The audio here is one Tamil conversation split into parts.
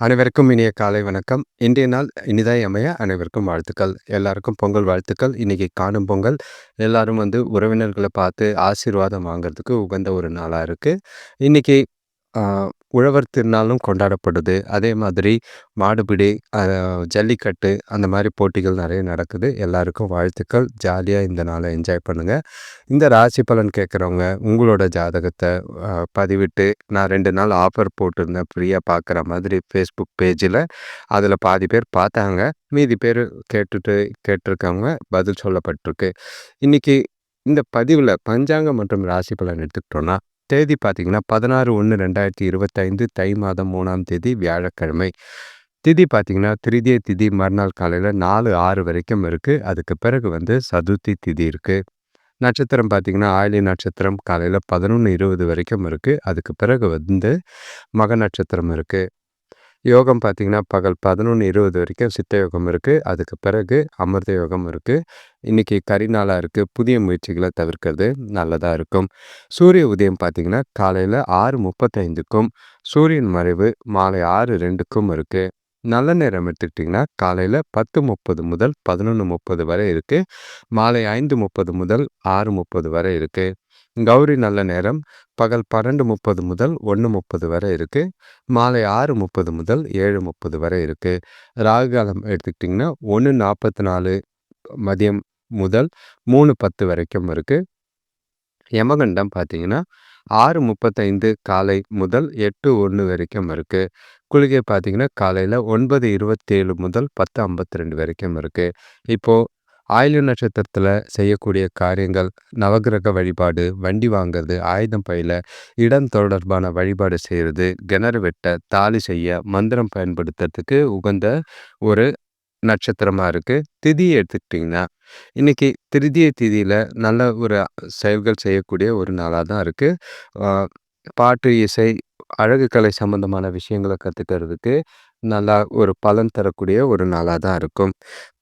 அனைவருக்கும் இனிய காலை வணக்கம். இன்றைய நாள் இனிதாய் அமைய அனைவருக்கும் வாழ்த்துக்கள். எல்லாருக்கும் பொங்கல் வாழ்த்துக்கள். இன்றைக்கி காணும் பொங்கல். எல்லாரும் வந்து உறவினர்களை பார்த்து ஆசீர்வாதம் வாங்குறதுக்கு உகந்த ஒரு நாளாக இருக்குது இன்றைக்கி உழவர் திருநாளும் கொண்டாடப்படுது. அதே மாதிரி மாடுபிடி ஜல்லிக்கட்டு அந்த மாதிரி போட்டிகள் நிறைய நடக்குது. எல்லாருக்கும் வாழ்த்துக்கள். ஜாலியாக இந்த நாளை என்ஜாய் பண்ணுங்கள் இந்த ராசி பலன் கேட்குறவங்க உங்களோட ஜாதகத்தை பதிவிட்டு நான் ரெண்டு நாள் ஆஃபர் போட்டிருந்தேன் ஃப்ரீயாக பார்க்குற மாதிரி ஃபேஸ்புக் பேஜில். அதில் பாதி பேர் பார்த்தாங்க. மீதி பேர் கேட்டுட்டு கேட்டிருக்கவங்க பதில் சொல்லப்பட்டிருக்கு. இன்றைக்கி இந்த பதிவில் பஞ்சாங்கம் மற்றும் ராசி பலன் எடுத்துக்கிட்டோன்னா தேதி பார்த்தீங்கன்னா பதினாறு ஒன்று ரெண்டாயிரத்தி இருபத்தைந்து தை மாதம் மூணாம் தேதி வியாழக்கிழமை. திதி பார்த்தீங்கன்னா திருதிய திதி மறுநாள் காலையில் நாலு ஆறு வரைக்கும் இருக்குது அதுக்கு பிறகு வந்து சதுர்த்தி திதி இருக்குது நட்சத்திரம் பார்த்திங்கன்னா ஆயிலி நட்சத்திரம் காலையில் பதினொன்று இருபது வரைக்கும் இருக்குது அதுக்கு பிறகு வந்து மக நட்சத்திரம் இருக்குது யோகம் பார்த்திங்கன்னா பகல் பதினொன்று இருபது வரைக்கும் சித்த யோகம் இருக்குது அதுக்கு பிறகு அமிர்த யோகம் இருக்குது இன்றைக்கி கரிநாளாக இருக்குது புதிய முயற்சிகளை தவிர்க்கிறது நல்லதாக இருக்கும். சூரிய உதயம் பார்த்திங்கன்னா காலையில் ஆறு முப்பத்தைந்துக்கும் சூரியன் மறைவு மாலை ஆறு ரெண்டுக்கும் இருக்குது நல்ல நேரம் எடுத்துக்கிட்டிங்கன்னா காலையில் பத்து முப்பது முதல் பதினொன்று முப்பது வரை இருக்குது மாலை ஐந்து முப்பது முதல் ஆறு முப்பது வரை இருக்குது கௌரி நல்ல நேரம். பகல் பன்னெண்டு முப்பது முதல் ஒன்று முப்பது வரை இருக்குது மாலை ஆறு முப்பது முதல் ஏழு முப்பது வரை இருக்குது ராகு காலம் எடுத்துக்கிட்டிங்கன்னா ஒன்று நாற்பத்தி நாலு மதியம் முதல் மூணு பத்து வரைக்கும் இருக்குது யமகண்டம் பார்த்தீங்கன்னா ஆறு முப்பத்தைந்து காலை முதல் எட்டு ஒன்று வரைக்கும் இருக்குது குளிகை பார்த்தீங்கன்னா காலையில் ஒன்பது இருபத்தேழு முதல் பத்து ஐம்பத்தி ரெண்டு வரைக்கும் இருக்குது இப்போது ஆயுள் நட்சத்திரத்தில் செய்யக்கூடிய காரியங்கள் நவகிரக வழிபாடு வண்டி வாங்கிறது ஆயுதம் பயில இடம் தொடர்பான வழிபாடு செய்கிறது கிணறு வெட்ட தாலி செய்ய மந்திரம் பயன்படுத்துறதுக்கு உகந்த ஒரு நட்சத்திரமாக இருக்குது திதியை எடுத்துக்கிட்டிங்கன்னா இன்றைக்கி திருதிய திதியில் நல்ல ஒரு செயல்கள் செய்யக்கூடிய ஒரு நாளாக தான் இருக்குது பாட்டு இசை அழகு கலை சம்பந்தமான விஷயங்களை கற்றுக்கிறதுக்கு நல்லா ஒரு பலன் தரக்கூடிய ஒரு நாளாக தான் இருக்கும்.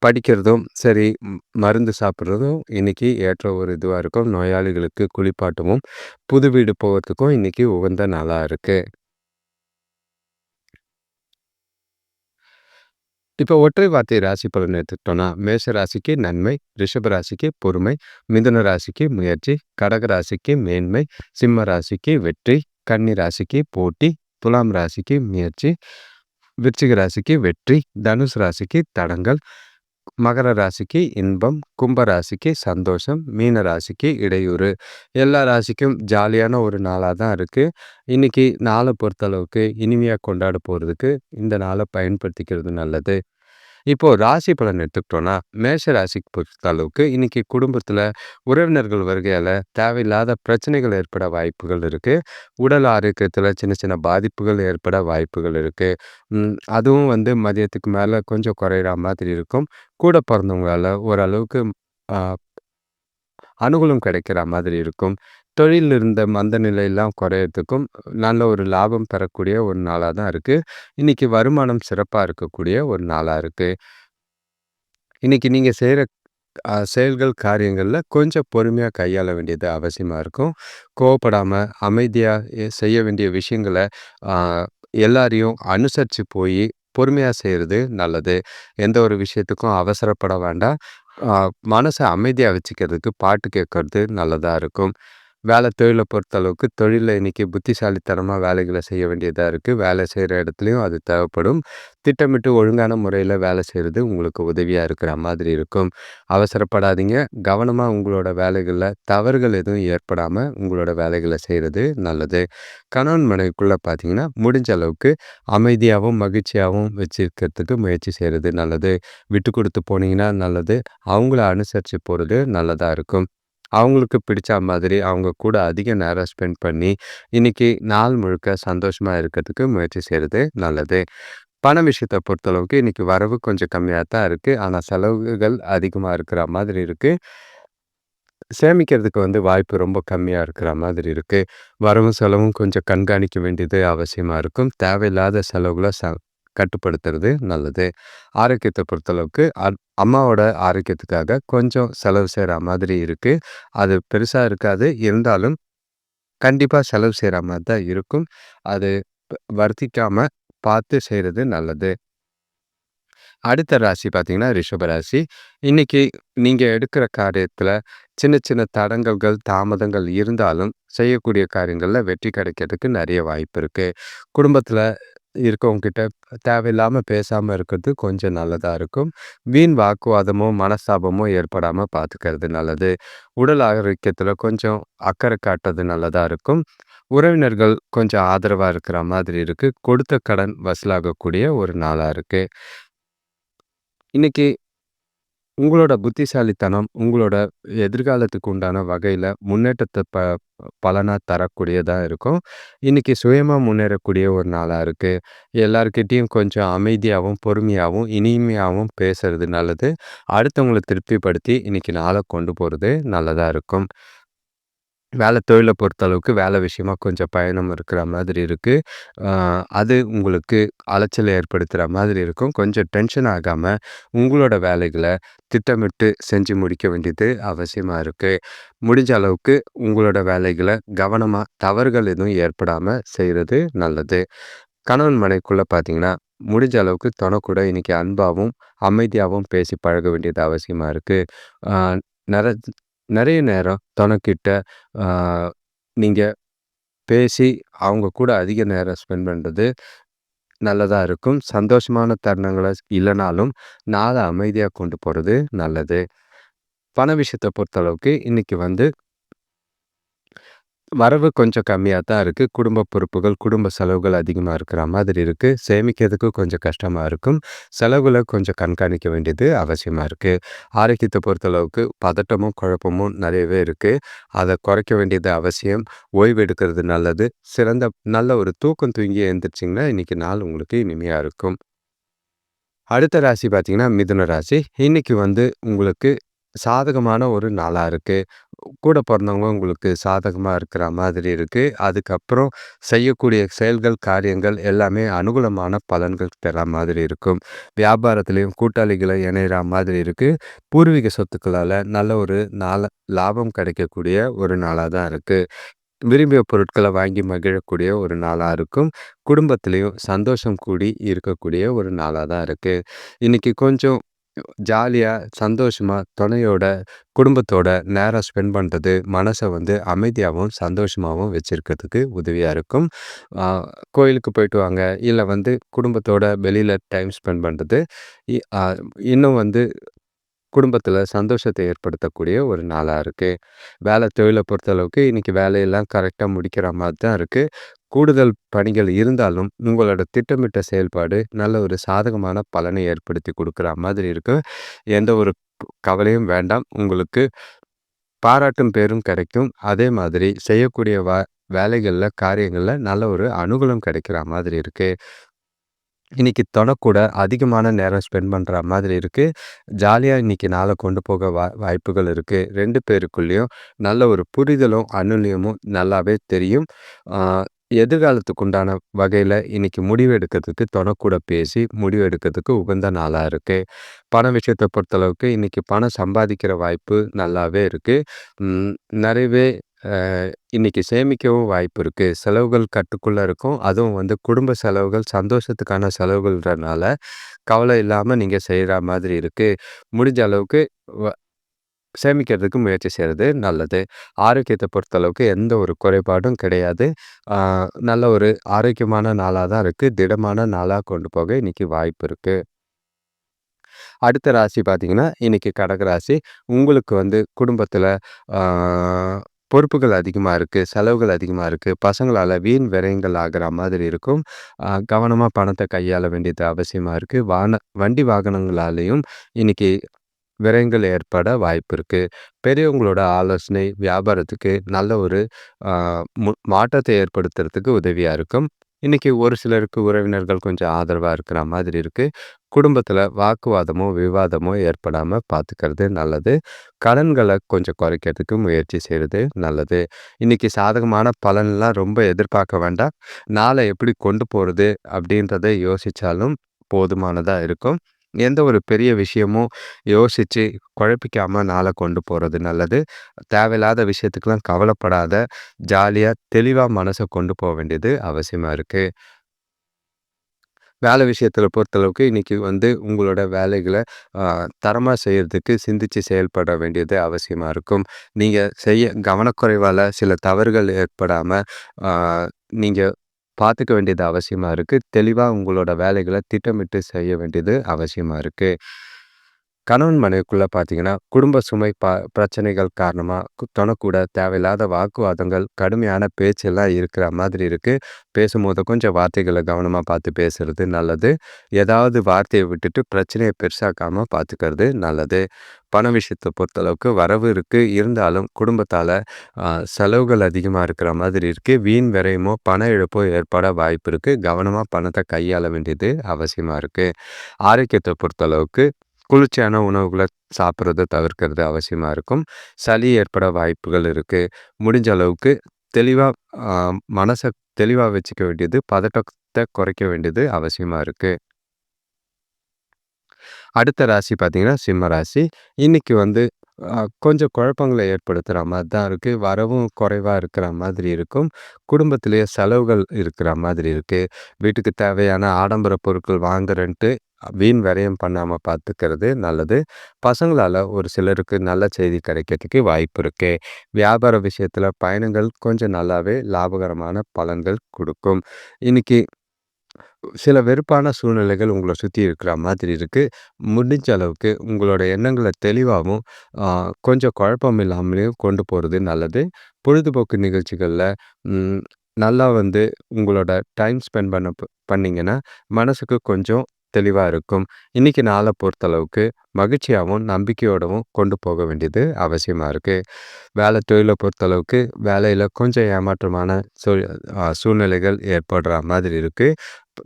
படிக்கிறதும் சரி மருந்து சாப்பிட்றதும் இன்றைக்கி ஏற்ற ஒரு இதுவாக இருக்கும். நோயாளிகளுக்கு குளிப்பாட்டமும் புது வீடு போகிறதுக்கும் இன்றைக்கி உகந்த நாளாக இருக்குது இப்போ ஒற்றை வார்த்தை ராசி பலன் எடுத்துக்கிட்டோம்னா மேஷ ராசிக்கு நன்மை ரிஷப ராசிக்கு பொறுமை மிதுன ராசிக்கு முயற்சி கடக ராசிக்கு மேன்மை சிம்ம ராசிக்கு வெற்றி கன்னி ராசிக்கு போட்டி துலாம் ராசிக்கு முயற்சி விருச்சிக ராசிக்கு வெற்றி தனுஷ் ராசிக்கு தடங்கள் மகர ராசிக்கு இன்பம் கும்ப ராசிக்கு சந்தோஷம் மீன ராசிக்கு இடையூறு. எல்லா ராசிக்கும் ஜாலியான ஒரு நாளாக தான் இருக்குது இன்றைக்கி நாளை பொறுத்தளவுக்கு இனிமையாக கொண்டாட போகிறதுக்கு இந்த நாளை பயன்படுத்திக்கிறது நல்லது. இப்போது ராசி பலன் எடுத்துக்கிட்டோன்னா மேஷ ராசிக்கு பொறுத்த அளவுக்கு இன்றைக்கி குடும்பத்தில் உறவினர்கள் வருகையால் தேவையில்லாத பிரச்சனைகள் ஏற்பட வாய்ப்புகள் இருக்குது உடல் ஆரோக்கியத்தில் சின்ன சின்ன பாதிப்புகள் ஏற்பட வாய்ப்புகள் இருக்குது அதுவும் வந்து மதியத்துக்கு மேலே கொஞ்சம் குறையிற மாதிரி இருக்கும். கூட பிறந்தவங்களால் ஓரளவுக்கு அனுகூலம் கிடைக்கிற மாதிரி இருக்கும். தொழில் இருந்த மந்த நிலையெல்லாம் குறையறதுக்கும் நல்ல ஒரு லாபம் பெறக்கூடிய ஒரு நாளாக தான் இருக்குது இன்றைக்கி வருமானம் சிறப்பாக இருக்கக்கூடிய ஒரு நாளாக இருக்குது இன்றைக்கி நீங்கள் செய்கிற செயல்கள் காரியங்களில் கொஞ்சம் பொறுமையாக கையாள வேண்டியது அவசியமாக இருக்கும். கோவப்படாமல் அமைதியாக செய்ய வேண்டிய விஷயங்களை எல்லாரையும் அனுசரித்து போய் பொறுமையாக செய்கிறது நல்லது. எந்த ஒரு விஷயத்துக்கும் அவசரப்பட வேண்டாம். மனசை அமைதியாக வச்சுக்கிறதுக்கு பாட்டு கேட்கறது நல்லதாக இருக்கும். வேலை தொழிலை பொறுத்தளவுக்கு தொழிலில் இன்றைக்கி புத்திசாலித்தனமாக வேலைகளை செய்ய வேண்டியதாக இருக்குது வேலை செய்கிற இடத்துலையும் அது தேவைப்படும். திட்டமிட்டு ஒழுங்கான முறையில் வேலை செய்கிறது உங்களுக்கு உதவியாக இருக்கிற மாதிரி இருக்கும். அவசரப்படாதீங்க. கவனமாக உங்களோட வேலைகளில் தவறுகள் எதுவும் ஏற்படாமல் உங்களோட வேலைகளை செய்கிறது நல்லது. கணவன் மனைவிக்குள்ளே பார்த்தீங்கன்னா முடிஞ்ச அளவுக்கு அமைதியாகவும் மகிழ்ச்சியாகவும் வச்சுருக்கிறதுக்கு முயற்சி செய்கிறது நல்லது. விட்டு கொடுத்து போனீங்கன்னா நல்லது. அவங்கள அனுசரித்து போகிறது நல்லதாக இருக்கும். அவங்களுக்கு பிடிச்ச மாதிரி அவங்க கூட அதிக நேரம் ஸ்பெண்ட் பண்ணி இன்னைக்கு நாள் முழுக்க சந்தோஷமாக இருக்கிறதுக்கு முயற்சி செய்கிறது நல்லது. பண விஷயத்தை பொறுத்தளவுக்கு இன்றைக்கி வரவு கொஞ்சம் கம்மியாக தான் இருக்குது ஆனால் செலவுகள் அதிகமாக இருக்கிற மாதிரி இருக்குது சேமிக்கிறதுக்கு வந்து வாய்ப்பு ரொம்ப கம்மியாக இருக்கிற மாதிரி இருக்குது வரவும் செலவும் கொஞ்சம் கண்காணிக்க வேண்டியது அவசியமாக இருக்கும். தேவையில்லாத செலவுகளை ச கட்டுப்படுத்துறது நல்லது. ஆரோக்கியத்தை பொறுத்தளவுக்கு அம்மாவோட ஆரோக்கியத்துக்காக கொஞ்சம் செலவு செய்கிற மாதிரி இருக்குது அது பெருசாக இருக்காது. இருந்தாலும் கண்டிப்பாக செலவு செய்கிற மாதிரி தான் இருக்கும். அது வருத்திக்காமல் பார்த்து செய்கிறது நல்லது. அடுத்த ராசி பார்த்தீங்கன்னா ரிஷபராசி இன்னைக்கு நீங்கள் எடுக்கிற காரியத்தில் சின்ன சின்ன தடங்கல்கள் தாமதங்கள் இருந்தாலும் செய்யக்கூடிய காரியங்களில் வெற்றி கிடைக்கிறதுக்கு நிறைய வாய்ப்பு இருக்குது குடும்பத்தில் இருக்கவங்கக்கிட்ட தேவையில்லாமல் பேசாமல் இருக்கிறது கொஞ்சம் நல்லதாக இருக்கும். வீண் வாக்குவாதமோ மனஸ்தாபமோ ஏற்படாமல் பார்த்துக்கிறது நல்லது. உடல் ஆரோக்கியத்தில் கொஞ்சம் அக்கறை காட்டுறது நல்லதாக இருக்கும். உறவினர்கள் கொஞ்சம் ஆதரவாக இருக்கிற மாதிரி இருக்குது கொடுத்த கடன் வசூலாகக்கூடிய ஒரு நாளாக இருக்குது இன்னைக்கு உங்களோட புத்திசாலித்தனம் உங்களோட எதிர்காலத்துக்கு உண்டான வகையில் முன்னேற்றத்தை ப பலனாக தரக்கூடியதாக இருக்கும். இன்றைக்கி சுயமாக முன்னேறக்கூடிய ஒரு நாளாக இருக்குது எல்லாருக்கிட்டேயும் கொஞ்சம் அமைதியாகவும் பொறுமையாகவும் இனிமையாகவும் பேசுறது நல்லது. அடுத்தவங்களை திருப்திப்படுத்தி இன்றைக்கி நாளை கொண்டு போகிறது நல்லதாக இருக்கும். வேலை தொழிலை பொறுத்தளவுக்கு வேலை விஷயமா கொஞ்சம் பயணம் இருக்கிற மாதிரி இருக்குது அது உங்களுக்கு அலைச்சலை ஏற்படுத்துகிற மாதிரி இருக்கும். கொஞ்சம் டென்ஷன் ஆகாமல் உங்களோட வேலைகளை திட்டமிட்டு செஞ்சு முடிக்க வேண்டியது அவசியமாக இருக்குது முடிஞ்ச அளவுக்கு உங்களோட வேலைகளை கவனமாக தவறுகள் எதுவும் ஏற்படாமல் செய்கிறது நல்லது. கணவன் மனைக்குள்ளே பார்த்தீங்கன்னா முடிஞ்ச அளவுக்கு தனக்கூட இன்றைக்கி அன்பாகவும் அமைதியாகவும் பேசி பழக வேண்டியது அவசியமாக இருக்குது நிற நிறைய நேரம் தனக்கிட்ட நீங்கள் பேசி அவங்க கூட அதிக நேரம் ஸ்பெண்ட் பண்ணுறது நல்லதாக இருக்கும். சந்தோஷமான தருணங்களை இல்லைனாலும் நாளை அமைதியாக கொண்டு போகிறது நல்லது. பண விஷயத்தை பொறுத்தளவுக்கு இன்றைக்கி வந்து வரவு கொஞ்சம் கம்மியாக தான் இருக்குது குடும்ப பொறுப்புகள் குடும்ப செலவுகள் அதிகமாக இருக்கிற மாதிரி இருக்குது சேமிக்கிறதுக்கு கொஞ்சம் கஷ்டமாக இருக்கும். செலவுகளை கொஞ்சம் கண்காணிக்க வேண்டியது அவசியமாக இருக்குது ஆரோக்கியத்தை பொறுத்தளவுக்கு பதட்டமும் குழப்பமும் நிறையவே இருக்குது அதை குறைக்க வேண்டியது அவசியம். ஓய்வு எடுக்கிறது நல்லது. சிறந்த நல்ல ஒரு தூக்கம் தூங்கி எழுந்திரிச்சிங்கன்னா இன்றைக்கி நாள் உங்களுக்கு இனிமையாக இருக்கும். அடுத்த ராசி பார்த்திங்கன்னா மிதுன ராசி. இன்றைக்கி வந்து உங்களுக்கு சாதகமான ஒரு நாளாக இருக்குது கூட பிறந்தவங்க உங்களுக்கு சாதகமாக இருக்கிற மாதிரி இருக்குது அதுக்கப்புறம் செய்யக்கூடிய செயல்கள் காரியங்கள் எல்லாமே அனுகூலமான பலன்கள் தர மாதிரி இருக்கும். வியாபாரத்துலேயும் கூட்டாளிகளை இணைகிற மாதிரி இருக்குது பூர்வீக சொத்துக்களால் நல்ல ஒரு நாள லாபம் கிடைக்கக்கூடிய ஒரு நாளாக தான் இருக்குது விரும்பிய பொருட்களை வாங்கி மகிழக்கூடிய ஒரு நாளாக இருக்கும். குடும்பத்திலையும் சந்தோஷம் கூடி இருக்கக்கூடிய ஒரு நாளாக தான் இருக்குது இன்றைக்கி கொஞ்சம் ஜாலியாக சந்தோஷமாக துணையோட குடும்பத்தோட நேரம் ஸ்பெண்ட் பண்ணுறது மனசை வந்து அமைதியாகவும் சந்தோஷமாகவும் வச்சுருக்கிறதுக்கு உதவியாக இருக்கும். கோயிலுக்கு போயிட்டு வாங்க இல்லை வந்து குடும்பத்தோட வெளியில் டைம் ஸ்பெண்ட் பண்ணுறது இன்னும் வந்து குடும்பத்தில் சந்தோஷத்தை ஏற்படுத்தக்கூடிய ஒரு நாளாக இருக்குது வேலை தொழிலை பொறுத்தளவுக்கு இன்றைக்கி வேலையெல்லாம் கரெக்டாக முடிக்கிற மாதிரி தான் இருக்குது கூடுதல் பணிகள் இருந்தாலும் உங்களோட திட்டமிட்ட செயல்பாடு நல்ல ஒரு சாதகமான பலனை ஏற்படுத்தி கொடுக்குற மாதிரி இருக்கும் எந்த ஒரு கவலையும் வேண்டாம். உங்களுக்கு பாராட்டும் பேரும் கிடைக்கும். அதே மாதிரி செய்யக்கூடிய வா வேலைகளில் காரியங்களில் நல்ல ஒரு அனுகூலம் கிடைக்கிற மாதிரி இருக்குது இன்னைக்கு தொடக்கூட அதிகமான நேரம் ஸ்பெண்ட் பண்ணுற மாதிரி இருக்குது ஜாலியாக இன்னைக்கு நாளை கொண்டு போக வா வாய்ப்புகள் இருக்குது ரெண்டு பேருக்குள்ளேயும் நல்ல ஒரு புரிதலும் அனுலியமும் நல்லாவே தெரியும். எதிர்காலத்துக்கு உண்டான வகையில் இன்னைக்கு முடிவு எடுக்கிறதுக்கு தொணக்கூட பேசி முடிவு எடுக்கிறதுக்கு உகந்த நாளாக இருக்குது பண விஷயத்தை பொறுத்தளவுக்கு இன்னைக்கு பணம் சம்பாதிக்கிற வாய்ப்பு நல்லாவே இருக்குது நிறையவே இன்னைக்கு சேமிக்கவும் வாய்ப்பு இருக்குது செலவுகள் கட்டுக்குள்ளே இருக்கும். அதுவும் வந்து குடும்ப செலவுகள் சந்தோஷத்துக்கான செலவுகள்ன்றனால கவலை இல்லாமல் நீங்கள் செய்கிற மாதிரி இருக்குது முடிஞ்ச அளவுக்கு சேமிக்கிறதுக்கு முயற்சி செய்கிறது நல்லது. ஆரோக்கியத்தை பொறுத்தளவுக்கு எந்த ஒரு குறைபாடும் கிடையாது. நல்ல ஒரு ஆரோக்கியமான நாளாக தான் இருக்குது திடமான நாளாக கொண்டு போக இன்றைக்கி வாய்ப்பு இருக்குது அடுத்த ராசி பார்த்தீங்கன்னா கடக ராசி. உங்களுக்கு வந்து குடும்பத்தில் பொறுப்புகள் அதிகமாக இருக்குது செலவுகள் அதிகமாக இருக்குது பசங்களால் வீண் விரயங்கள் ஆகிற மாதிரி இருக்கும். கவனமாக பணத்தை கையாள வேண்டியது அவசியமாக இருக்குது வான வண்டி வாகனங்களாலேயும் இன்றைக்கி விரயங்கள் ஏற்பட வாய்ப்பு இருக்குது பெரியவங்களோட ஆலோசனை வியாபாரத்துக்கு நல்ல ஒரு மாற்றத்தை ஏற்படுத்துறதுக்கு உதவியாக இருக்கும். இன்றைக்கி ஒரு சிலருக்கு உறவினர்கள் கொஞ்சம் ஆதரவாக இருக்கிற மாதிரி இருக்குது குடும்பத்தில் வாக்குவாதமோ விவாதமோ ஏற்படாமல் பார்த்துக்கிறது நல்லது. கடன்களை கொஞ்சம் குறைக்கிறதுக்கு முயற்சி செய்கிறது நல்லது. இன்றைக்கி சாதகமான பலன்லாம் ரொம்ப எதிர்பார்க்க வேண்டாம். நாளை எப்படி கொண்டு போகிறது அப்படின்றத யோசித்தாலும் போதுமானதாக இருக்கும். எந்த ஒரு பெரிய விஷயமும் யோசித்து குழப்பிக்காமல் நாளை கொண்டு போகிறது நல்லது. தேவையில்லாத விஷயத்துக்கெலாம் கவலைப்படாத ஜாலியாக தெளிவாக மனசை கொண்டு போக வேண்டியது அவசியமாக இருக்குது வேலை விஷயத்தில் பொறுத்தளவுக்கு இன்றைக்கி வந்து உங்களோட வேலைகளை தரமாக செய்கிறதுக்கு சிந்தித்து செயல்பட வேண்டியது அவசியமாக இருக்கும். நீங்கள் செய்ய கவனக்குறைவால் சில தவறுகள் ஏற்படாமல் நீங்கள் பார்த்துக்க வேண்டியது அவசியமாக இருக்குது தெளிவாக உங்களோட வேலைகளை திட்டமிட்டு செய்ய வேண்டியது அவசியமாக இருக்குது கணவன் மனைவிக்குள்ளே பார்த்தீங்கன்னா குடும்ப சுமை ப பிரச்சனைகள் காரணமாக தொணக்கூட தேவையில்லாத வாக்குவாதங்கள் கடுமையான பேச்செல்லாம் இருக்கிற மாதிரி இருக்குது பேசும்போது கொஞ்சம் வார்த்தைகளை கவனமாக பார்த்து பேசுறது நல்லது. ஏதாவது வார்த்தையை விட்டுட்டு பிரச்சனையை பெருசாக்காமல் பார்த்துக்கிறது நல்லது. பண விஷயத்தை பொறுத்தளவுக்கு வரவு இருக்குது இருந்தாலும் குடும்பத்தால் செலவுகள் அதிகமாக இருக்கிற மாதிரி இருக்குது வீண் விரையுமோ பண இழப்போ ஏற்பட வாய்ப்பு இருக்குது கவனமாக பணத்தை கையாள வேண்டியது அவசியமாக இருக்குது ஆரோக்கியத்தை பொறுத்தளவுக்கு குளிர்ச்சியான உணவுகளை சாப்பிட்றத தவிர்க்கிறது அவசியமாக இருக்கும். சளி ஏற்பட வாய்ப்புகள் இருக்குது முடிஞ்ச அளவுக்கு தெளிவாக மனசை தெளிவாக வச்சுக்க வேண்டியது பதட்டத்தை குறைக்க வேண்டியது அவசியமாக இருக்குது அடுத்த ராசி பார்த்தீங்கன்னா சிம்ம ராசி. இன்றைக்கி வந்து கொஞ்சம் குழப்பங்களை ஏற்படுத்துகிற மாதிரி தான் இருக்குது வரவும் குறைவாக இருக்கிற மாதிரி இருக்கும். குடும்பத்திலேயே செலவுகள் இருக்கிற மாதிரி இருக்குது வீட்டுக்கு தேவையான ஆடம்பர பொருட்கள் வாங்குறேன்ட்டு வீண் விரயம் பண்ணாமல் பார்த்துக்கிறது நல்லது. பசங்களால் ஒரு சிலருக்கு நல்ல செய்தி கிடைக்கிறதுக்கு வாய்ப்பு இருக்குது வியாபார விஷயத்தில் பயணங்கள் கொஞ்சம் நல்லாவே லாபகரமான பலன்கள் கொடுக்கும். இன்னைக்கு சில வெறுப்பான சூழ்நிலைகள் உங்களை சுற்றி இருக்கிற மாதிரி இருக்குது முடிஞ்ச அளவுக்கு உங்களோட எண்ணங்களை தெளிவாகவும் கொஞ்சம் குழப்பம் இல்லாமலேயும் கொண்டு போகிறது நல்லது. பொழுதுபோக்கு நிகழ்ச்சிகளில் நல்லா வந்து உங்களோட டைம் ஸ்பெண்ட் பண்ண பண்ணிங்கன்னா மனசுக்கு கொஞ்சம் தெளிவாக இருக்கும். இன்றைக்கி நாளை பொறுத்தளவுக்கு மகிழ்ச்சியாகவும் நம்பிக்கையோடவும் கொண்டு போக வேண்டியது அவசியமாக இருக்குது வேலை தொழிலை பொறுத்தளவுக்கு வேலையில் கொஞ்சம் ஏமாற்றமான சூழ் சூழ்நிலைகள் ஏற்படுற மாதிரி இருக்குது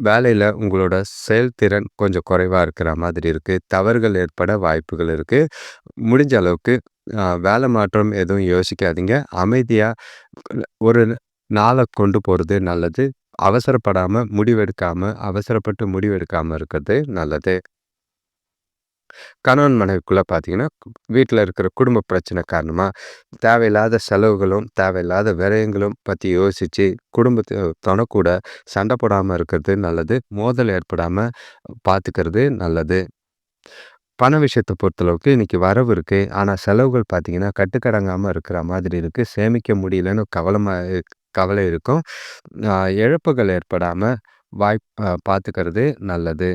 வேலையில் உங்களோட செயல்திறன் கொஞ்சம் குறைவாக இருக்கிற மாதிரி இருக்குது தவறுகள் ஏற்பட வாய்ப்புகள் இருக்குது முடிஞ்ச அளவுக்கு வேலை மாற்றம் எதுவும் யோசிக்காதீங்க. அமைதியாக ஒரு நாளை கொண்டு போகிறது நல்லது. அவசரப்படாமல் முடிவெடுக்காமல் அவசரப்பட்டு முடிவெடுக்காமல் இருக்கிறது நல்லது. கணவன் மனைவிக்குள்ளே பார்த்தீங்கன்னா வீட்டில் இருக்கிற குடும்ப பிரச்சனை காரணமாக தேவையில்லாத செலவுகளும் தேவையில்லாத விரயங்களும் பற்றி யோசித்து குடும்பத்தை கூட சண்டை போடாமல் இருக்கிறது நல்லது மோதல் ஏற்படாமல் பார்த்துக்கிறது நல்லது. பண விஷயத்தை பொறுத்தளவுக்கு இன்றைக்கி வரவு இருக்குது ஆனால் செலவுகள் பார்த்திங்கன்னா கட்டுக்கடங்காமல் இருக்கிற மாதிரி இருக்குது சேமிக்க முடியலன்னு கவலமாக கவலை இருக்கும். இழப்புகள் ஏற்படாமல் வாய் பார்த்துக்கிறது நல்லது.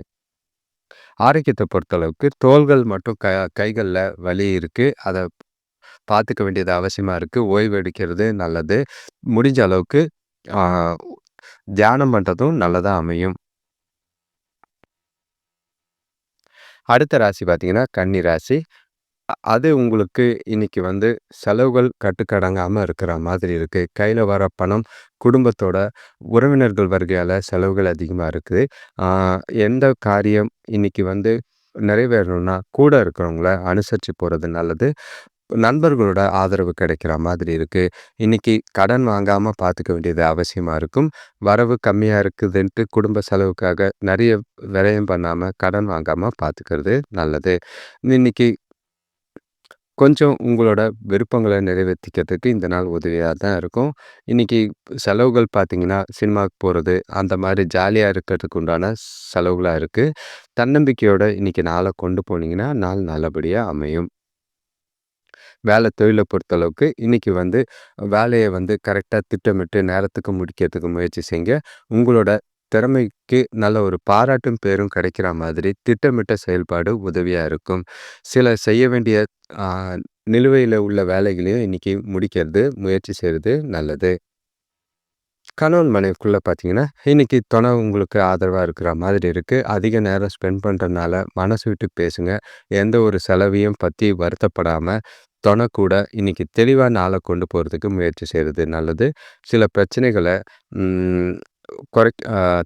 ஆரோக்கியத்தை பொறுத்தளவுக்கு தோள்கள் மற்றும் க கைகளில் வலி இருக்குது அதை பார்த்துக்க வேண்டியது அவசியமாக இருக்குது ஓய்வு எடுக்கிறது நல்லது. முடிஞ்ச அளவுக்கு தியானம் பண்ணுறதும் நல்லதாக அமையும். அடுத்த ராசி பார்த்திங்கன்னா கன்னி ராசி. அது உங்களுக்கு இன்னைக்கு வந்து செலவுகள் கட்டுக்கடங்காமல் இருக்கிற மாதிரி இருக்குது கையில் வர பணம் குடும்பத்தோட உறவினர்கள் வருகையால் செலவுகள் அதிகமாக இருக்குது. எந்த காரியம் இன்னைக்கு வந்து நிறைவேறணும்னா கூட இருக்கிறவங்கள அனுசரித்து போகிறது நல்லது. நண்பர்களோட ஆதரவு கிடைக்கிற மாதிரி இருக்குது இன்னைக்கு கடன் வாங்காமல் பார்த்துக்க வேண்டியது அவசியமாக இருக்கும். வரவு கம்மியாக இருக்குதுன்ட்டு குடும்ப செலவுக்காக நிறைய விரயம் பண்ணாமல் கடன் வாங்காமல் பார்த்துக்கிறது நல்லது. இன்னைக்கு கொஞ்சம் உங்களோட விருப்பங்களை நிறைவேற்றிக்கிறதுக்கு இந்த நாள் உதவியாக தான் இருக்கும். இன்றைக்கி செலவுகள் பார்த்திங்கன்னா சினிமாவுக்கு போகிறது அந்த மாதிரி ஜாலியாக இருக்கிறதுக்கு உண்டான செலவுகளாக இருக்குது தன்னம்பிக்கையோடு இன்றைக்கி நாளை கொண்டு போனீங்கன்னா நாள் நல்லபடியாக அமையும். வேலை தொழிலை பொறுத்தளவுக்கு இன்றைக்கி வந்து வேலையை வந்து கரெக்டாக திட்டமிட்டு நேரத்துக்கு முடிக்கிறதுக்கு முயற்சி செய்யுங்க. உங்களோட திறமைக்கு நல்ல ஒரு பாராட்டும் பேரும் கிடைக்கிற மாதிரி திட்டமிட்ட செயல்பாடு உதவியாக இருக்கும். சில செய்ய வேண்டிய நிலுவையில் உள்ள வேலைகளையும் இன்றைக்கி முடிக்கிறது முயற்சி செய்கிறது நல்லது. கணவன் மனைவிக்குள்ளே பார்த்தீங்கன்னா இன்றைக்கி துணை உங்களுக்கு ஆதரவாக இருக்கிற மாதிரி இருக்குது அதிக நேரம் ஸ்பெண்ட் பண்ணுறதுனால மனசு விட்டு பேசுங்க. எந்த ஒரு செலவையும் பற்றி வருத்தப்படாமல் துணை கூட இன்றைக்கி தெளிவாக நாளை கொண்டு போகிறதுக்கு முயற்சி செய்கிறது நல்லது. சில பிரச்சனைகளை குறை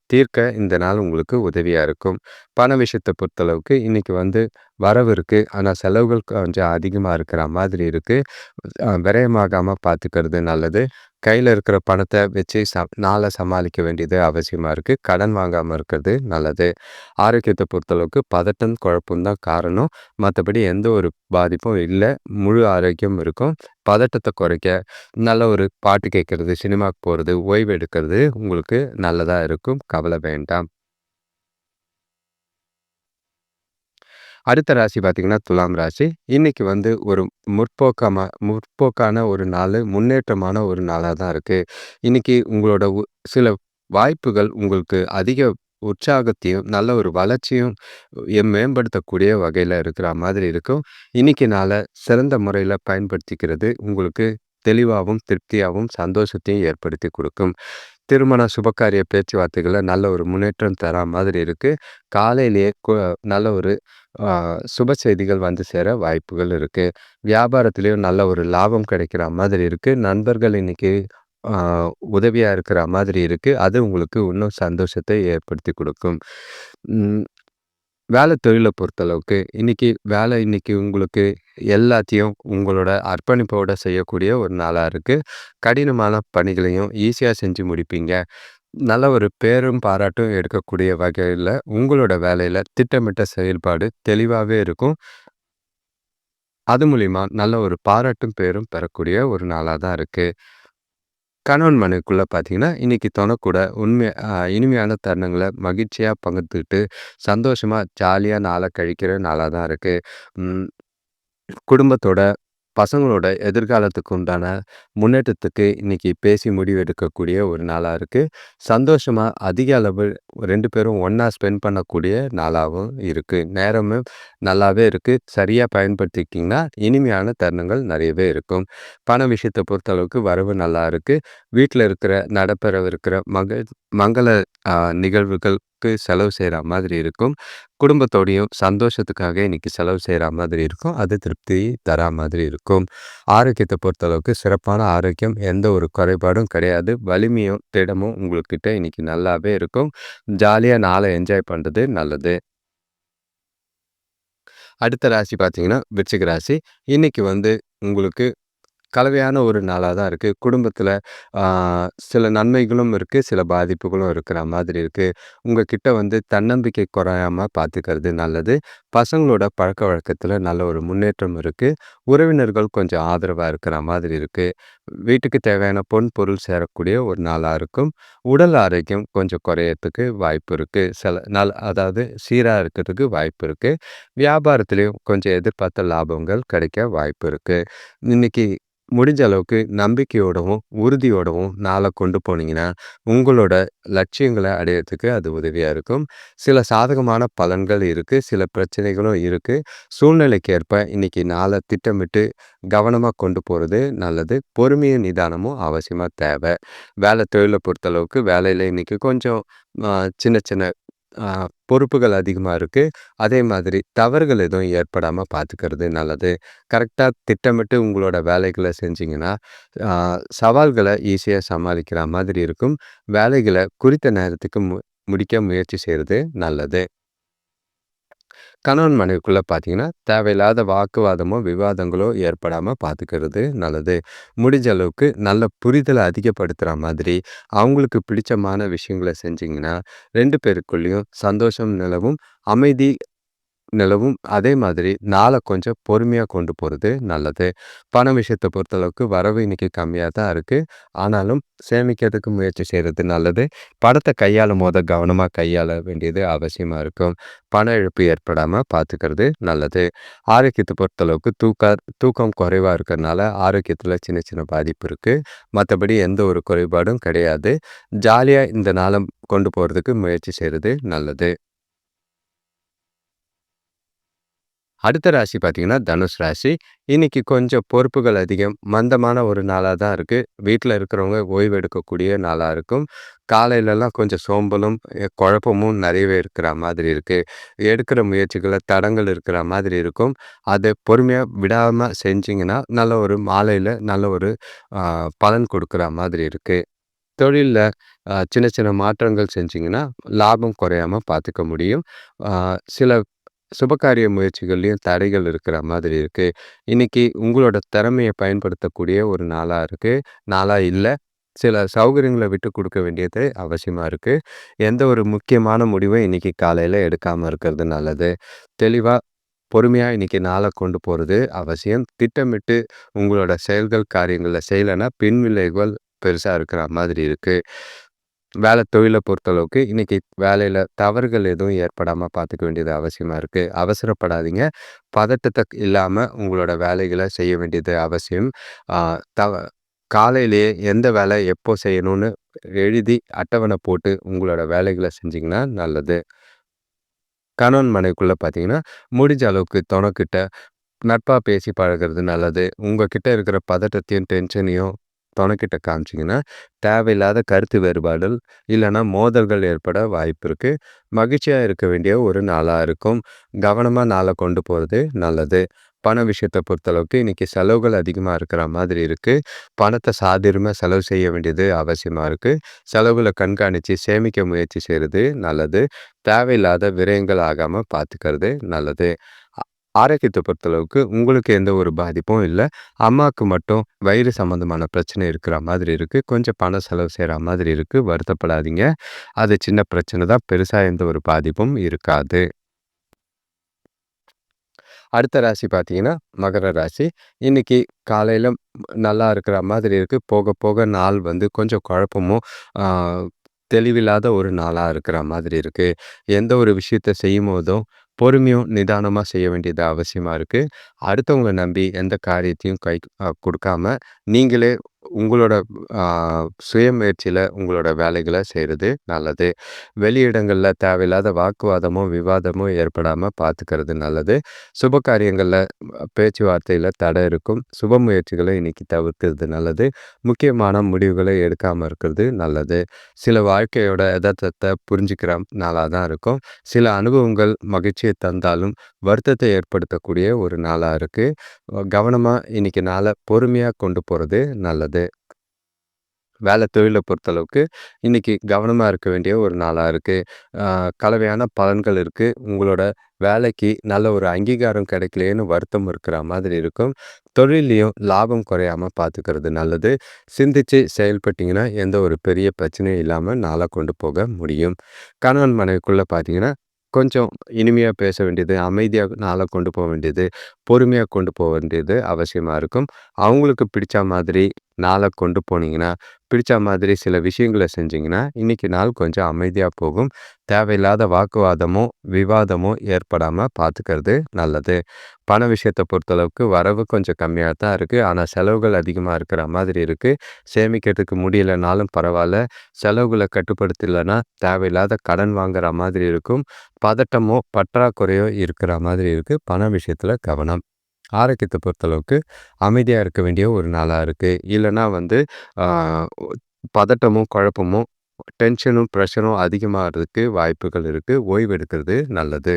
தீர்க்க இந்த நாள் உங்களுக்கு உதவியாக இருக்கும். பண விஷயத்தை பொறுத்தளவுக்கு இன்றைக்கி வந்து வரவு இருக்குது ஆனால் செலவுகள் கொஞ்சம் அதிகமாக இருக்கிற மாதிரி இருக்குது விரயமாகாமல் பார்த்துக்கிறது நல்லது. கையில் இருக்கிற பணத்தை வச்சு ச நாளை சமாளிக்க வேண்டியது அவசியமாக இருக்குது கடன் வாங்காமல் இருக்கிறது நல்லது. ஆரோக்கியத்தை பொறுத்தளவுக்கு பதட்டம் குழப்பம் தான் காரணம். மற்றபடி எந்த ஒரு பாதிப்பும் இல்லை. முழு ஆரோக்கியம் இருக்கும். பதட்டத்தை குறைக்க நல்ல ஒரு பாட்டு கேட்குறது சினிமாவுக்கு போகிறது ஓய்வு எடுக்கிறது உங்களுக்கு நல்லதாக இருக்கும். கவலை வேண்டாம். அடுத்த ராசி பார்த்திங்கன்னா துலாம் ராசி. இன்றைக்கி வந்து ஒரு முற்போக்கமாக முற்போக்கான ஒரு நாள் முன்னேற்றமான ஒரு நாளாக தான் இருக்குது இன்றைக்கி உங்களோட உ சில வாய்ப்புகள் உங்களுக்கு அதிக உற்சாகத்தையும், நல்ல ஒரு வளர்ச்சியும் மேம்படுத்தக்கூடிய வகையில் இருக்கிற மாதிரி இருக்கும். இன்னைக்கு நாள சிறந்த முறையில் பயன்படுத்திக்கிறது உங்களுக்கு தெளிவாகவும் திருப்தியாகவும் சந்தோஷத்தையும் ஏற்படுத்தி கொடுக்கும் திருமண சுபகாரிய பேச்சுவார்த்தைகளில் நல்ல ஒரு முன்னேற்றம் தரா மாதிரி இருக்குது காலையிலேயே நல்ல ஒரு சுப செய்திகள் வந்து சேர வாய்ப்புகள் இருக்குது வியாபாரத்துலேயும் நல்ல ஒரு லாபம் கிடைக்கிற மாதிரி இருக்குது நண்பர்கள் இன்னைக்கு உதவியாக இருக்கிற மாதிரி இருக்குது அது உங்களுக்கு இன்னும் சந்தோஷத்தை ஏற்படுத்தி கொடுக்கும். வேலை தொழிலை பொறுத்தளவுக்கு, இன்னைக்கு வேலை இன்னைக்கு உங்களுக்கு எல்லாத்தையும் உங்களோட அர்ப்பணிப்போட செய்யக்கூடிய ஒரு நாளாக இருக்குது கடினமான பணிகளையும் ஈஸியாக செஞ்சு முடிப்பீங்க. நல்ல ஒரு பேரும், பாராட்டும் எடுக்கக்கூடிய வகையில் உங்களோட வேலையில் திட்டமிட்ட செயல்பாடு தெளிவாகவே இருக்கும். அது மூலிமா நல்ல ஒரு பாராட்டும், பேரும் பெறக்கூடிய ஒரு நாளாக தான் இருக்குது கணவன் மனைவிக்குள்ள பார்த்தீங்கன்னா, இன்னைக்கு தொணக்கூட உண்மை இனிமையான தருணங்களை மகிழ்ச்சியாக பகிர்ந்துக்கிட்டு, சந்தோஷமாக ஜாலியாக நாளை கழிக்கிற நாளாக தான் இருக்குது குடும்பத்தோட, பசங்களோட எதிர்காலத்துக்கு உண்டான முன்னேற்றத்துக்கு இன்னைக்கு பேசி முடிவெடுக்கக்கூடிய ஒரு நாளாக இருக்குது சந்தோஷமாக அதிக அளவு ரெண்டு பேரும் ஒன்றா ஸ்பெண்ட் பண்ணக்கூடிய நாளாகவும் இருக்குது நேரமும் நல்லாவே இருக்குது சரியாக பயன்படுத்திக்கிட்டிங்கன்னா இனிமையான தருணங்கள் நிறையவே இருக்கும். பண விஷயத்தை பொறுத்தளவுக்கு வரவு நல்லா இருக்குது வீட்டில் இருக்கிற நடப்பெறவிருக்கிற மக மங்கள நிகழ்வுகள் நிகழ்வுகளுக்கு செலவு செய்கிற மாதிரி இருக்கும். குடும்பத்தோடையும் சந்தோஷத்துக்காக இன்றைக்கி செலவு செய்கிற மாதிரி இருக்கும். அது திருப்தி தரா மாதிரி இருக்கும். ஆரோக்கியத்தை பொறுத்தளவுக்கு சிறப்பான ஆரோக்கியம். எந்த ஒரு குறைபாடும் கிடையாது. வலிமையும், திடமும் உங்கள்கிட்ட இன்றைக்கி நல்லாவே இருக்கும். ஜாலியாக நாளை என்ஜாய் பண்ணுறது நல்லது. அடுத்த ராசி பார்த்தீங்கன்னா, விருச்சிக ராசி. இன்றைக்கி வந்து உங்களுக்கு கலவையான ஒரு நாளாக தான் இருக்குது குடும்பத்தில் சில நன்மைகளும் இருக்குது சில பாதிப்புகளும் இருக்கிற மாதிரி இருக்குது உங்கள் கிட்ட வந்து தன்னம்பிக்கை குறையாமல் பார்த்துக்கிறது நல்லது. பசங்களோட பழக்க வழக்கத்தில் நல்ல ஒரு முன்னேற்றம் இருக்குது உறவினர்கள் கொஞ்சம் ஆதரவாக இருக்கிற மாதிரி இருக்குது வீட்டுக்கு தேவையான பொன், பொருள் சேரக்கூடிய ஒரு நாளாக இருக்கும். உடல் ஆரோக்கியம் கொஞ்சம் குறையறதுக்கு வாய்ப்பு இருக்குது சில நாள் அதாவது சீராக இருக்கிறதுக்கு வாய்ப்பு இருக்குது வியாபாரத்துலேயும் கொஞ்சம் எதிர்பார்த்த லாபங்கள் கிடைக்க வாய்ப்பு இருக்குது இன்னைக்கு முடிஞ்ச அளவுக்கு நம்பிக்கையோடவும், உறுதியோடவும் நாளை கொண்டு போனீங்கன்னா, உங்களோட லட்சியங்களை அடையறதுக்கு அது உதவியாக இருக்கும். சில சாதகமான பலன்கள் இருக்குது சில பிரச்சனைகளும் இருக்குது சூழ்நிலைக்கு ஏற்ப இன்றைக்கி நாளை திட்டமிட்டு கவனமாக கொண்டு போகிறது நல்லது. பொறுமையும், நிதானமும் அவசியமாக தேவை. வேலை தொழிலை பொறுத்தளவுக்கு வேலையில் இன்றைக்கி கொஞ்சம் சின்ன சின்ன பொறுப்புகள் அதிகமாக இருக்குது அதே மாதிரி தவறுகள் எதுவும் ஏற்படாமல் பார்த்துக்கிறது நல்லது. கரெக்டாக திட்டமிட்டு உங்களோட வேலைகளை செஞ்சிங்கன்னா சவால்களை ஈஸியாக சமாளிக்கிற மாதிரி இருக்கும். வேலைகளை குறித்த நேரத்துக்கு மு முடிக்க முயற்சி செய்கிறது நல்லது. கணவன் மனைவிக்குள்ளே பார்த்தீங்கன்னா, தேவையில்லாத வாக்குவாதமோ, விவாதங்களோ ஏற்படாமல் பார்த்துக்கிறது நல்லது. முடிஞ்ச அளவுக்கு நல்ல புரிதலை அதிகப்படுத்துகிற மாதிரி, அவங்களுக்கு பிடிச்சமான விஷயங்கள செஞ்சிங்கன்னா ரெண்டு பேருக்குள்ளேயும் சந்தோஷம் நிலவும். அமைதி நிலவும். அதே மாதிரி நாளை கொஞ்சம் பொறுமையாக கொண்டு போகிறது நல்லது. பண விஷயத்தை பொறுத்தளவுக்கு வரவு இன்னைக்கு கம்மியாக தான் இருக்குது ஆனாலும் சேமிக்கிறதுக்கு முயற்சி செய்கிறது நல்லது. பணத்தை கையாளும் போது கவனமாக கையாள வேண்டியது அவசியமாக இருக்கும். பண இழப்பு ஏற்படாமல் பார்த்துக்கிறது நல்லது. ஆரோக்கியத்தை பொறுத்தளவுக்கு தூக்க தூக்கம் குறைவாக இருக்கிறனால, ஆரோக்கியத்தில் சின்ன சின்ன பாதிப்பு இருக்குது மற்றபடி எந்த ஒரு குறைபாடும் கிடையாது. ஜாலியாக இந்த நாளம் கொண்டு போகிறதுக்கு முயற்சி செய்கிறது நல்லது. அடுத்த ராசி பார்த்தீங்கன்னா, தனுஷ் ராசி. இன்னைக்கு கொஞ்சம் பொறுப்புகள் அதிகம். மந்தமான ஒரு நாளாக தான் இருக்குது வீட்டில் இருக்கிறவங்க ஓய்வு எடுக்கக்கூடிய நாளாக இருக்கும். காலையிலலாம் கொஞ்சம் சோம்பலும், குழப்பமும் நிறையவே இருக்கிற மாதிரி இருக்குது எடுக்கிற முயற்சிகளில் தடங்கள் இருக்கிற மாதிரி இருக்கும். அதை பொறுமையாக விடாமல் செஞ்சிங்கன்னா நல்ல ஒரு மாலையில் நல்ல ஒரு பலன் கொடுக்குற மாதிரி இருக்குது தொழிலில் சின்ன சின்ன மாற்றங்கள் செஞ்சிங்கன்னா லாபம் குறையாம பார்த்துக்க முடியும். சில சுபகாரிய முயற்சிகள்லையும் தடைகள் இருக்கிற மாதிரி இருக்குது இன்னைக்கு உங்களோட திறமையை பயன்படுத்தக்கூடிய ஒரு நாளாக இருக்குது நாளாக இல்லை. சில சௌகரியங்களை விட்டு கொடுக்க வேண்டியது அவசியமாக இருக்குது எந்த ஒரு முக்கியமான முடிவும் இன்றைக்கி காலையில் எடுக்காமல் இருக்கிறது நல்லது. தெளிவாக பொறுமையாக இன்றைக்கி நாளை கொண்டு போகிறது அவசியம். திட்டமிட்டு உங்களோட செயல்கள், காரியங்களில் செய்யலன்னா, பின்விளைவுகள் பெருசாக இருக்கிற மாதிரி இருக்குது வேலை தொழிலை பொறுத்தளவுக்கு இன்னைக்கு வேலையில் தவறுகள் எதுவும் ஏற்படாமல் பார்த்துக்க வேண்டியது அவசியமாக இருக்குது அவசரப்படாதீங்க. பதட்டத்தை இல்லாமல் உங்களோட வேலைகளை செய்ய வேண்டியது அவசியம். தவ காலையிலேயே எந்த வேலை எப்போ செய்யணும்னு எழுதி அட்டவணை போட்டு உங்களோட வேலைகளை செஞ்சிங்கன்னா நல்லது. கணவன் மனைவிக்குள்ளே பார்த்தீங்கன்னா, முடிஞ்ச அளவுக்கு தொணக்கிட்ட நட்பாக பேசி பழகுறது நல்லது. உங்ககிட்ட இருக்கிற பதட்டத்தையும், டென்ஷனையும் துணைக்கிட்ட காமிச்சிங்கன்னா தேவையில்லாத கருத்து வேறுபாடுகள், இல்லைன்னா மோதல்கள் ஏற்பட வாய்ப்பு இருக்குது மகிழ்ச்சியாக இருக்க வேண்டிய ஒரு நாளாக இருக்கும். கவனமாக நாளை கொண்டு போகிறது நல்லது. பண விஷயத்தை பொறுத்தளவுக்கு இன்றைக்கி செலவுகள் அதிகமாக இருக்கிற மாதிரி இருக்குது பணத்தை சாதிரமாக செலவு செய்ய வேண்டியது அவசியமாக இருக்குது செலவுகளை கண்காணித்து சேமிக்க முயற்சி செய்கிறது நல்லது. தேவையில்லாத விரயங்கள் ஆகாமல் பார்த்துக்கிறது நல்லது. ஆரோக்கியத்தை பொறுத்தளவுக்கு உங்களுக்கு எந்த ஒரு பாதிப்பும் இல்லை அம்மாவுக்கு மட்டும் வயிறு சம்மந்தமான பிரச்சனை இருக்கிற மாதிரி இருக்குது கொஞ்சம் பண செலவு செய்கிற மாதிரி இருக்குது வருத்தப்படாதீங்க. அது சின்ன பிரச்சனை தான். பெருசாக எந்த ஒரு பாதிப்பும் இருக்காது. அடுத்த ராசி பார்த்தீங்கன்னா, மகர ராசி. இன்னைக்கு காலையில் நல்லா இருக்கிற மாதிரி இருக்குது போக போக நாள் வந்து கொஞ்சம் குழப்பமும், தெளிவில்லாத ஒரு நாளாக இருக்கிற மாதிரி இருக்குது எந்த ஒரு விஷயத்த செய்யும்போதும் பொறுமையும், நிதானமாக செய்ய வேண்டியது அவசியமாக இருக்குது அடுத்தவங்கள நம்பி எந்த காரியத்தையும் கை கொடுக்காம நீங்களே உங்களோட சுய முயற்சியில் உங்களோட வேலைகளை செய்கிறது நல்லது. வெளி தேவையில்லாத வாக்குவாதமோ, விவாதமோ ஏற்படாமல் பார்த்துக்கிறது நல்லது. சுப காரியங்களில் பேச்சுவார்த்தையில் தடை இருக்கும். சுப முயற்சிகளை இன்னைக்கு தவிர்க்கிறது நல்லது. முக்கியமான முடிவுகளை எடுக்காமல் இருக்கிறது நல்லது. சில வாழ்க்கையோட யதார்த்தத்தை புரிஞ்சுக்கிற நாளாக தான் இருக்கும். சில அனுபவங்கள் மகிழ்ச்சியை தந்தாலும், வருத்தத்தை ஏற்படுத்தக்கூடிய ஒரு நாளாக இருக்குது கவனமாக இன்னைக்கு நாளை பொறுமையாக கொண்டு போகிறது நல்லது. வேலை தொழிலை பொறுத்தளவுக்கு, இன்றைக்கி கவனமாக இருக்க வேண்டிய ஒரு நாளாக இருக்குது கலவையான பலன்கள் இருக்குது உங்களோட வேலைக்கு நல்ல ஒரு அங்கீகாரம் கிடைக்கலையேன்னு வருத்தம் இருக்கிற மாதிரி இருக்கும். தொழிலையும் லாபம் குறையாமல் பார்த்துக்கிறது நல்லது. சிந்திச்சு செயல்பட்டீங்கன்னா, எந்த ஒரு பெரிய பிரச்சனையும் இல்லாமல் நாளாக கொண்டு போக முடியும். கணவன் மனைவிக்குள்ளே பார்த்தீங்கன்னா, கொஞ்சம் இனிமையாக பேச வேண்டியது, அமைதியாக நாளாக கொண்டு போக வேண்டியது, பொறுமையாக கொண்டு போக வேண்டியது அவசியமாக இருக்கும். அவங்களுக்கு பிடிச்ச மாதிரி நாளை கொண்டு போனீங்கன்னா, பிடிச்ச மாதிரி சில விஷயங்கள செஞ்சிங்கன்னா இன்னைக்கு நாள் கொஞ்சம் அமைதியாக போகும். தேவையில்லாத வாக்குவாதமோ, விவாதமோ ஏற்படாமல் பார்த்துக்கிறது நல்லது. பண விஷயத்தை பொறுத்தளவுக்கு வரவு கொஞ்சம் கம்மியாக தான் இருக்குது ஆனால் செலவுகள் அதிகமாக இருக்கிற மாதிரி இருக்குது சேமிக்கிறதுக்கு முடியலனாலும் பரவாயில்ல செலவுகளை கட்டுப்படுத்தலைன்னா தேவையில்லாத கடன் வாங்குற மாதிரி இருக்கும். பதட்டமோ, பற்றாக்குறையோ இருக்கிற மாதிரி இருக்குது பண விஷயத்தில் கவனம். ஆரோக்கியத்தை பொறுத்தளவுக்கு அமைதியாக இருக்க வேண்டிய ஒரு நாளாக இருக்குது இல்லைன்னா வந்து பதட்டமும், குழப்பமும், டென்ஷனும், ப்ரெஷரும் அதிகமாகிறதுக்கு வாய்ப்புகள் இருக்குது ஓய்வு எடுக்கிறது நல்லது.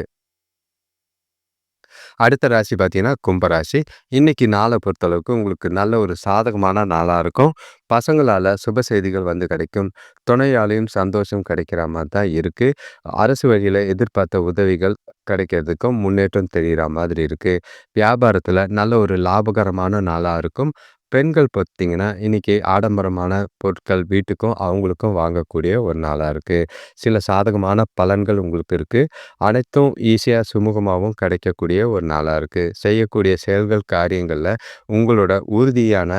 அடுத்த ராசி பார்த்தீங்கன்னா, கும்பராசி. இன்னைக்கு நாளை பொறுத்தளவுக்கு உங்களுக்கு நல்ல ஒரு சாதகமான நாளாக இருக்கும். பசங்களால் சுப செய்திகள் வந்து கிடைக்கும். துணையாலையும் சந்தோஷம் கிடைக்கிற மாதிரி தான் இருக்குது அரசு வழியில் எதிர்பார்த்த உதவிகள் கிடைக்கிறதுக்கும் முன்னேற்றம் தெரிகிற மாதிரி இருக்குது வியாபாரத்தில் நல்ல ஒரு லாபகரமான நாளாக இருக்கும். பெண்கள் பார்த்தீங்கன்னா, இன்னைக்கு ஆடம்பரமான பொருட்கள் வீட்டுக்கும், அவங்களுக்கும் வாங்கக்கூடிய ஒரு நாளா இருக்கு. சில சாதகமான பலன்கள் உங்களுக்கு இருக்கு. அனைத்தும் ஈஸியா, சுமூகமாவும் கிடைக்கக்கூடிய ஒரு நாளா இருக்கு. செய்யக்கூடிய செயல்கள், காரியங்கள்ல உங்களோட உறுதியான,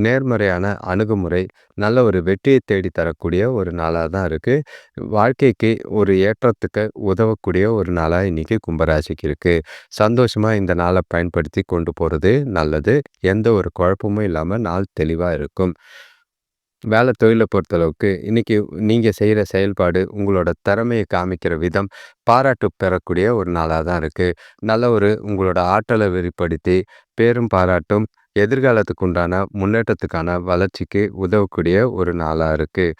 நேர்மறையான அணுகுமுறை நல்ல ஒரு வெற்றியை தேடி தரக்கூடிய ஒரு நாளா தான் இருக்கு. வாழ்க்கைக்கு ஒரு ஏற்றத்துக்கு உதவக்கூடிய ஒரு நாளா இன்னைக்கு கும்பராசிக்கு இருக்கு. சந்தோஷமா இந்த நாள பயன்படுத்தி கொண்டு போறது நல்லது. எந்த ஒரு குழப்பமும் இல்லாம நாள் தெளிவாக இருக்கும். வேலை தொழிலை பொறுத்தளவுக்கு, இன்னைக்கு நீங்கள் செய்கிற செயல்பாடு, உங்களோட திறமையை காமிக்கிற விதம், பாராட்டு பெறக்கூடிய ஒரு நாளாக தான் இருக்குது நல்ல ஒரு உங்களோட ஆற்றலை வெளிப்படுத்தி, பேரும் பாராட்டும் எதிர்காலத்துக்கு உண்டான முன்னேற்றத்துக்கான வளர்ச்சிக்கு உதவக்கூடிய ஒரு நாளாக இருக்குது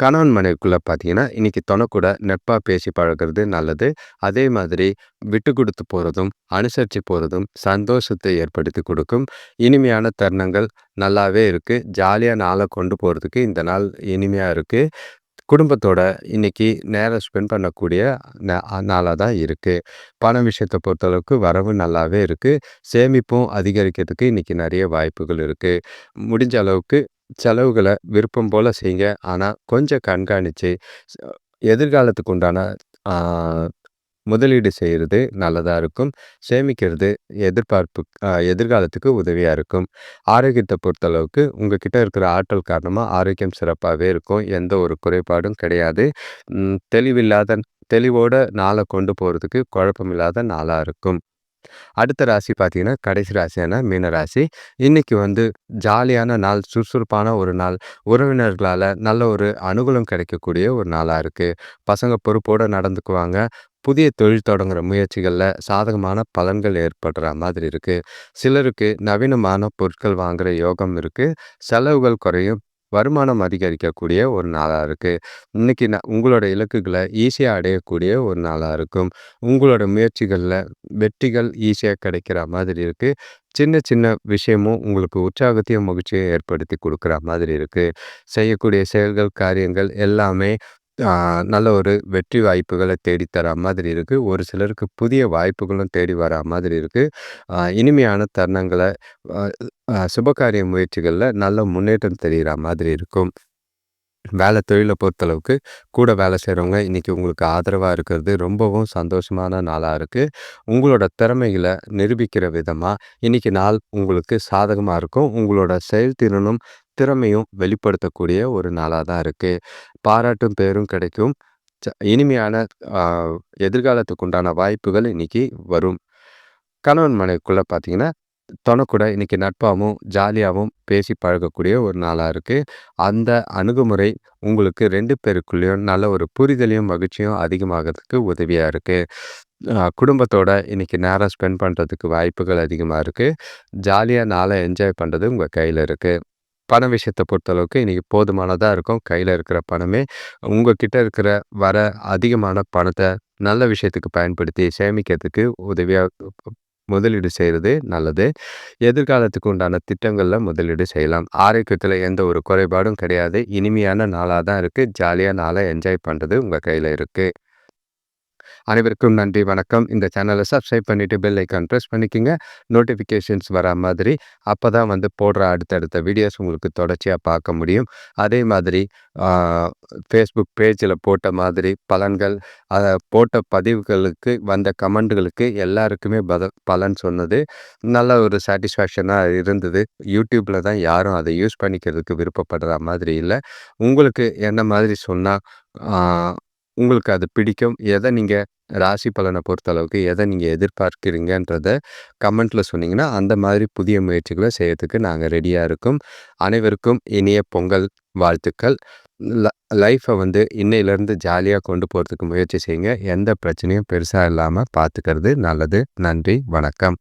கணவன் மனைவிக்குள்ளே பார்த்தீங்கன்னா, இன்றைக்கி தொண கூட நட்பா பேசி பழகுறது நல்லது. அதே மாதிரி விட்டு கொடுத்து போகிறதும் அனுசரித்து போகிறதும் சந்தோஷத்தை ஏற்படுத்தி கொடுக்கும். இனிமையான தருணங்கள் நல்லாவே இருக்குது ஜாலியாக நாளை கொண்டு போகிறதுக்கு இந்த நாள் இனிமையாக இருக்குது குடும்பத்தோட இன்னைக்கு நேரம் ஸ்பெண்ட் பண்ணக்கூடிய நா தான் இருக்குது பண விஷயத்த பொறுத்தளவுக்கு வரவு நல்லாவே இருக்குது சேமிப்பும் அதிகரிக்கிறதுக்கு இன்றைக்கி நிறைய வாய்ப்புகள் இருக்குது முடிஞ்ச அளவுக்கு செலவுகளை விருப்பம் போல் செய்யுங்க. ஆனால் கொஞ்சம் கண்காணிச்சு, எதிர்காலத்துக்கு உண்டான முதலீடு செய்கிறது நல்லதாக இருக்கும். சேமிக்கிறது எதிர்பார்ப்பு எதிர்காலத்துக்கு உதவியாக இருக்கும். ஆரோக்கியத்தை பொறுத்தளவுக்கு உங்ககிட்ட இருக்கிற ஆற்றல் காரணமாக ஆரோக்கியம் சிறப்பாகவே இருக்கும். எந்த ஒரு குறைபாடும் கிடையாது. தெளிவில்லாத தெளிவோட நாளை கொண்டு போகிறதுக்கு குழப்பமில்லாத நாளாக இருக்கும். அடுத்த ராசி பார்த்தீங்கன்னா, கடைசி ராசியான மீன ராசி இன்னைக்கு வந்து ஜாலியான நாள், சுறுசுறுப்பான ஒரு நாள். உறவினர்களால் நல்ல ஒரு அனுகூலம் கிடைக்கக்கூடிய ஒரு நாளாக இருக்குது பசங்க பொறுப்போடு நடந்துக்குவாங்க. புதிய தொழில் தொடங்குற முயற்சிகளில் சாதகமான பலன்கள் ஏற்படுற மாதிரி இருக்குது சிலருக்கு நவீனமான பொருட்கள் வாங்குகிற யோகம் இருக்குது செலவுகள் குறையும். வருமானம் அதிகரிக்கக்கூடிய ஒரு நாளாக இருக்குது இன்னைக்கு நான் உங்களோட இலக்குகளை ஈஸியாக அடையக்கூடிய ஒரு நாளாக இருக்கும். உங்களோட முயற்சிகளில் வெற்றிகள் ஈஸியாக கிடைக்கிற மாதிரி இருக்குது சின்ன சின்ன விஷயமும் உங்களுக்கு உற்சாகத்தையும், மகிழ்ச்சியும் ஏற்படுத்தி கொடுக்குற மாதிரி இருக்குது செய்யக்கூடிய செயல்கள், காரியங்கள் எல்லாமே நல்ல ஒரு வெற்றி வாய்ப்புகள தேடி மாதிரி இருக்கு. ஒரு சிலருக்கு புதிய வாய்ப்புகளும் தேடி வரா மாதிரி இருக்கு. அ இனிமையான தருணங்கள அ அ சுபகாரிய முயற்சிகள்ல நல்ல முன்னேற்றம் தெரியிற மாதிரி இருக்கும். வேலை தொழிலை பொறுத்தளவுக்கு, கூட வேலை செய்கிறவங்க இன்றைக்கி உங்களுக்கு ஆதரவாக இருக்கிறது ரொம்பவும் சந்தோஷமான நாளாக இருக்குது உங்களோட திறமைகளை நிரூபிக்கிற விதமாக இன்னைக்கு நாள் உங்களுக்கு சாதகமாக இருக்கும். உங்களோட செயல்திறனும், திறமையும் வெளிப்படுத்தக்கூடிய ஒரு நாளாக தான் இருக்குது பாராட்டும் பேரும் கிடைக்கும். ச இனிமையான எதிர்காலத்துக்கு உண்டான வாய்ப்புகள் இன்றைக்கி வரும். கணவன் மனைவிக்குள்ளே பார்த்தீங்கன்னா, தொண இன்றைக்கி நட்பாகவும் ஜாலியாகவும் பேசி பழகக்கூடிய ஒரு நாளாக இருக்குது அந்த அணுகுமுறை உங்களுக்கு ரெண்டு பேருக்குள்ளேயும் நல்ல ஒரு புரிதலையும், மகிழ்ச்சியும் அதிகமாகறதுக்கு உதவியாக இருக்குது குடும்பத்தோட இன்னைக்கு நேரம் ஸ்பெண்ட் பண்ணுறதுக்கு வாய்ப்புகள் அதிகமாக இருக்குது ஜாலியாக நாளை என்ஜாய் பண்ணுறது உங்கள் கையில் இருக்குது பண விஷயத்தை பொறுத்தளவுக்கு இன்றைக்கி போதுமானதாக இருக்கும். கையில் இருக்கிற பணமே உங்ககிட்ட இருக்கிற வர அதிகமான பணத்தை நல்ல விஷயத்துக்கு பயன்படுத்தி சேமிக்கிறதுக்கு உதவியாக முதலீடு செய்கிறது நல்லது. எதிர்காலத்துக்கு உண்டான திட்டங்களில் முதலீடு செய்யலாம். ஆரோக்கியத்தில் எந்த ஒரு குறைபாடும் கிடையாது. இனிமையான நாளாக தான் இருக்குது ஜாலியாக நாளாக என்ஜாய் பண்ணுறது உங்கள் கையில் இருக்குது அனைவருக்கும் நன்றி, வணக்கம். இந்த சேனலை சப்ஸ்கிரைப் பண்ணிட்டு பெல் ஐக்கான் ப்ரெஸ் பண்ணிக்கோங்க நோட்டிஃபிகேஷன்ஸ் வரா மாதிரி அப்போ தான் வந்து போடுற அடுத்தடுத்த வீடியோஸ் உங்களுக்கு தொடர்ச்சியாக பார்க்க முடியும். அதே மாதிரி ஃபேஸ்புக் பேஜில் போட்ட மாதிரி பலன்கள், அதை போட்ட பதிவுகளுக்கு வந்த கமெண்ட்களுக்கு எல்லாருக்குமே பத பலன் சொன்னது நல்ல ஒரு சாட்டிஸ்ஃபேக்ஷனாக இருந்தது. யூடியூப்பில் தான் யாரும் அதை யூஸ் பண்ணிக்கிறதுக்கு விருப்பப்படுற மாதிரி இல்லை உங்களுக்கு என்ன மாதிரி சொன்னால் உங்களுக்கு அது பிடிக்கும். எதை நீங்கள் ராசி பலனை பொறுத்தளவுக்கு எதை நீங்கள் எதிர்பார்க்குறீங்கன்றத கமெண்ட்டில் சொன்னீங்கன்னா, அந்த மாதிரி புதிய முயற்சிகளை செய்யறதுக்கு நாங்கள் ரெடியாக இருக்கோம். அனைவருக்கும் இனிய பொங்கல் வாழ்த்துக்கள். ல வந்து இன்னையிலேருந்து ஜாலியாக கொண்டு போகிறதுக்கு முயற்சி செய்யுங்க. எந்த பிரச்சனையும் பெருசாக இல்லாமல் பார்த்துக்கிறது நல்லது. நன்றி, வணக்கம்.